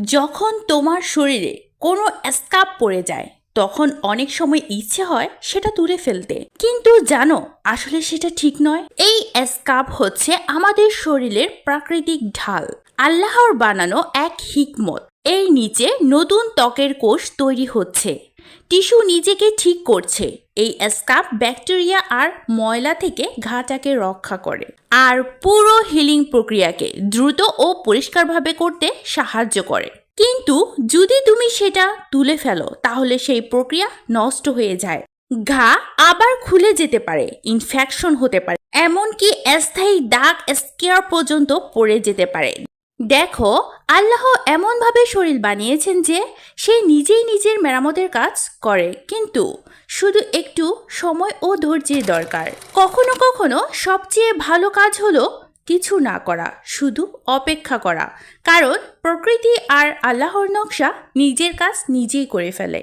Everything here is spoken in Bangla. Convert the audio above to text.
যখন তোমার শরীরে কোনো স্কাপ পড়ে যায়, তখন অনেক সময় ইচ্ছে হয় সেটা তুলে ফেলতে। কিন্তু জানো, আসলে সেটা ঠিক নয়। এই স্কাপ হচ্ছে আমাদের শরীরের প্রাকৃতিক ঢাল। আল্লাহর বানানো এক হিকমত। এর নিচে নতুন ত্বকের কোষ তৈরি হচ্ছে। টিস্যু নিজেকে ঠিক করছে। এই স্কাপ ব্যাকটেরিয়া আর ময়লা থেকে ঘাটাকে রক্ষা করে। আর পুরো হিলিং প্রক্রিয়াকে দ্রুত ও পরিষ্কারভাবে করতে সাহায্য করে। কিন্তু যদি তুমি সেটা তুলে ফেলো, তাহলে সেই প্রক্রিয়া নষ্ট হয়ে যায়। ঘা আবার খুলে যেতে পারে, ইনফেকশন হতে পারে, এমনকি অস্থায়ী দাগ স্কেয়ার পর্যন্ত পড়ে যেতে পারে। দেখো আল্লাহ এমনভাবে শরীর বানিয়েছেন যে সে নিজেই নিজের মেরামতের কাজ করে। কিন্তু শুধু একটু সময় ও ধৈর্যের দরকার। কখনো কখনো সবচেয়ে ভালো কাজ হলো কিছু না করা, শুধু অপেক্ষা করা। কারণ প্রকৃতি আর আল্লাহর নকশা নিজের কাজ নিজেই করে ফেলে।